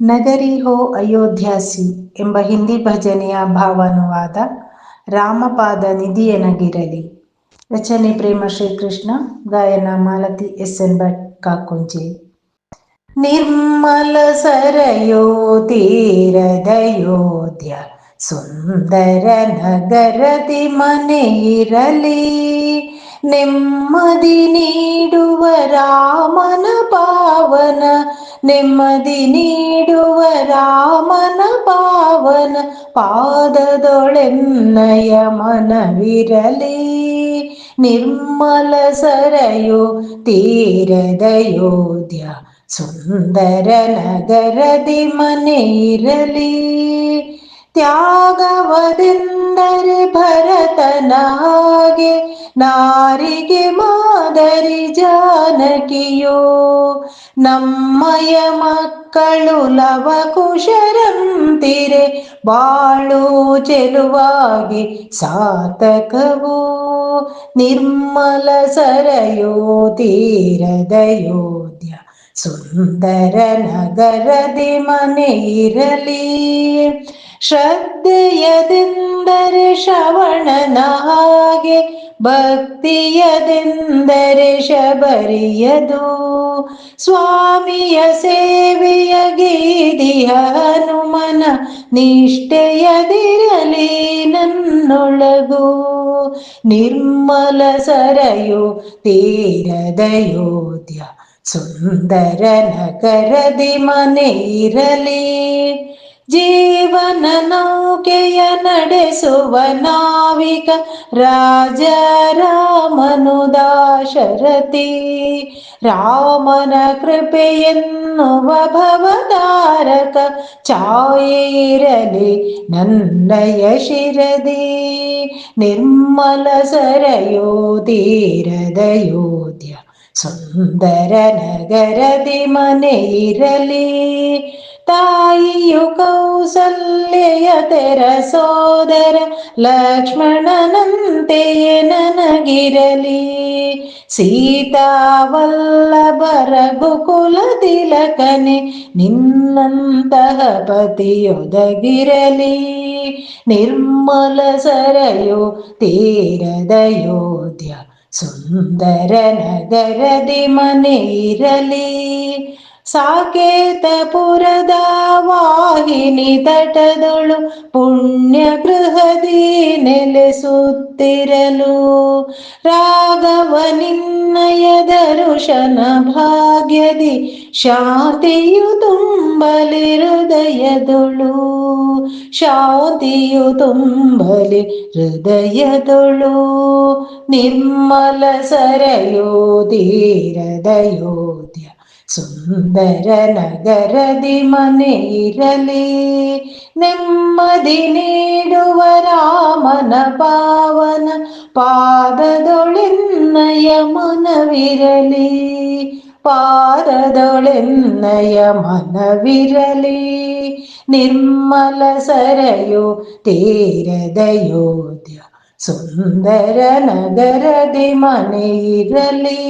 ನಗರಿ ಹೋ ಅಯೋಧ್ಯಾಸಿ ಎಂಬ ಹಿಂದಿ ಭಜನೆಯ ಭಾವಾನುವಾದ ರಾಮಪಾದ ನಿಧಿಯನಗಿರಲಿ ರಚನೆ ಪ್ರೇಮ ಶ್ರೀಕೃಷ್ಣ, ಗಾಯನ ಮಾಲತಿ ಎಸ್ ಎನ್ ಭಟ್ ಕಾಕುಂಜಿ ನಿರ್ಮಲ ಸರಯೋ ತೀರದಯೋಧ್ಯ ಸುಂದರ ನಗರದಿ ಮನೆ ಇರಲಿ. ನೆಮ್ಮದಿ ನೀಡುವ ರಾಮನ ಪಾವನ ನೆಮ್ಮದಿ ನೀಡುವ ರಾಮನ ಪಾವನ, ಪಾದದೊಳೆನ್ನಯ ಮನವಿರಲಿ. ನಿರ್ಮಲ ಸರಯೋ ತೀರದಯೋಧ್ಯ ಸುಂದರ ನಗರದಿ ಮನೆ ಇರಲಿ. ತ್ಯಾಗವದೆಂದರೆ ಭರತನ ಹಾಗೆ ನಾರಿಗೆ ಮಾದರಿ ಜಾನಕಿಯೋ, ನಮ್ಮಯ ಮಕ್ಕಳು ಲವಕುಶರಂತಿರೆ, ಬಾಳು ಚೆಲುವಾಗಿ ಸಾತಕವೋ ನಿರ್ಮಲ ಸರಯೋ ತೀರದಯೋಧ್ಯ ಸುಂದರ ನಗರದಿ ಮನೆ ಇರಲಿ. ಶ್ರದ್ಧೆಯದೆಂದರೆ ಶ್ರವಣನ ಹಾಗೆ ಭಕ್ತಿಯದೆಂದರೆ ಶಬರಿಯದು. ಸ್ವಾಮಿಯ ಸೇವೆಯ ಗೀದಿಯ ಹನುಮನ ನಿಷ್ಠೆಯದಿರಲಿ ನನ್ನೊಳಗು. ನಿರ್ಮಲ ಸರಯೋ ತೀರದಯೋಧ್ಯ ಸುಂದರ ನಗರದಿ ಮನೆ ಇರಲಿ ಜೀವನ ನೌಕೆಯ ನಡೆಸುವ ನಾವಿಕ ರಾಜ ರಾಮನು ದಾಶರಥಿ ರಾಮನ ಕೃಪೆಯನ್ನುವ ಭವತಾರಕ ಛಾಯೆ ಇರಲಿ ನನ್ನಯ ಶಿರದಿ ನಿರ್ಮಲ ಸರಯೋ ತೀರದಯೋಧ್ಯ ಸುಂದರ ನಗರದಿ ಮನೆ ಇರಲಿ ತಾಯಿಯು ಕೌಸಲ್ಯ ತೆರ ಸೋದರ ಲಕ್ಷ್ಮಣನಂತೆಯೇ ನನಗಿರಲಿ ಸೀತಾವಲ್ಲಭರ ಗುಕುಲ ತಿಲಕನೆ ನಿನ್ನಂತಹ ಪತಿಯೊದಗಿರಲಿ ನಿರ್ಮಲ ಸರಯೋ ತೀರದಯೋಧ್ಯ ಸುಂದರ ನಗರದಿ ಮನೆ ಇರಲಿ ಸಾಕೇತಪುರದ ವಾಹಿನಿ ತಟದಳು ಪುಣ್ಯ ಗೃಹದಿ ನೆಲೆಸುತ್ತಿರಲು ರಾಘವ ನಿನ್ನಯ ದರುಶನ ಭಾಗ್ಯದಿ ಶಾಂತಿಯು ತುಂಬಲಿ ಹೃದಯದೊಳು. ಶಾಂತಿಯು ತುಂಬಲಿ ಹೃದಯದೊಳು, ನಿರ್ಮಲ ಸರಯೋ ಧೀರದಯೋಧ್ಯ ಸುಂದರ ನಗರದಿ ಮನೆ ಇರಲಿ ನೆಮ್ಮದಿ ನೀಡುವ ರಾಮನ ಪಾವನ, ಪಾದದೊಳಿನ್ನಯ ಮನವಿರಲಿ. ಪಾದದೊಳೆನ್ನಯ ಮನವಿರಲಿ ನಿರ್ಮಲ ಸರಯೋ ತೀರದಯೋಧ್ಯ ಸುಂದರ ನಗರದಿ ಮನೆ ಇರಲಿ